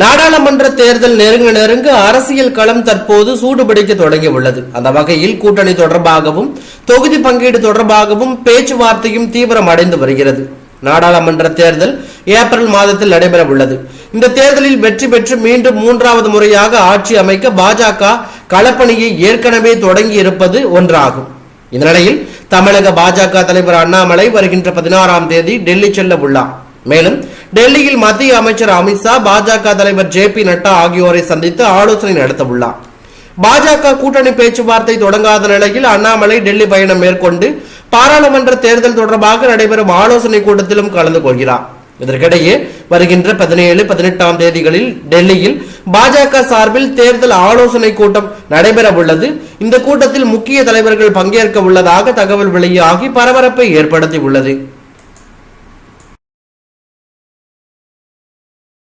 நாடாளுமன்ற தேர்தல் நெருங்க நெருங்க அரசியல் களம் தற்போது சூடுபிடிக்க தொடங்கியுள்ளது. அந்த வகையில் கூட்டணி தொடர்பாகவும் தொகுதி பங்கீடு தொடர்பாகவும் பேச்சுவார்த்தையும் தீவிரம் அடைந்து வருகிறது. நாடாளுமன்ற தேர்தல் ஏப்ரல் மாதத்தில் நடைபெற உள்ளது. இந்த தேர்தலில் வெற்றி பெற்று மீண்டும் மூன்றாவது முறையாக ஆட்சி அமைக்க பாஜக களப்பணியை ஏற்கனவே தொடங்கி இருப்பது ஒன்றாகும். இந்த நிலையில் தமிழக பாஜக தலைவர் அண்ணாமலை வருகின்ற பதினாறாம் தேதி டெல்லி செல்ல உள்ளார் மேலும் டெல்லியில் மத்திய அமைச்சர் அமித்ஷா பாஜக தலைவர் ஜே பி நட்டா ஆகியோரை சந்தித்து ஆலோசனை நடத்த உள்ளார் பாஜக கூட்டணி பேச்சுவார்த்தை தொடங்காத நிலையில் அண்ணாமலை டெல்லி பயணம் மேற்கொண்டு பாராளுமன்ற தேர்தல் தொடர்பாக நடைபெறும் ஆலோசனை கூட்டத்திலும் கலந்து கொள்கிறார். இதற்கிடையே வருகின்ற பதினேழு பதினெட்டாம் தேதிகளில் டெல்லியில் பாஜக சார்பில் தேர்தல் ஆலோசனை கூட்டம் நடைபெற உள்ளது இந்த கூட்டத்தில் முக்கிய தலைவர்கள் பங்கேற்க உள்ளதாக தகவல் வெளியாகி பரபரப்பை ஏற்படுத்தி உள்ளது